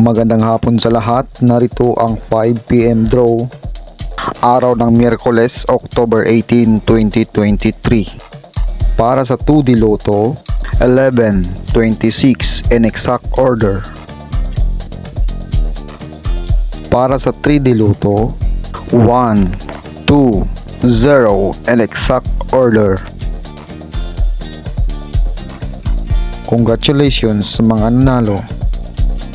Magandang hapon sa lahat. Narito ang 5pm draw. Araw ng Miyerkules, October 18, 2023. Para sa 2D Lotto, 11, 26 in exact order. Para sa 3D Lotto, 1, 2, 0 in exact order. Congratulations sa mga nanalo.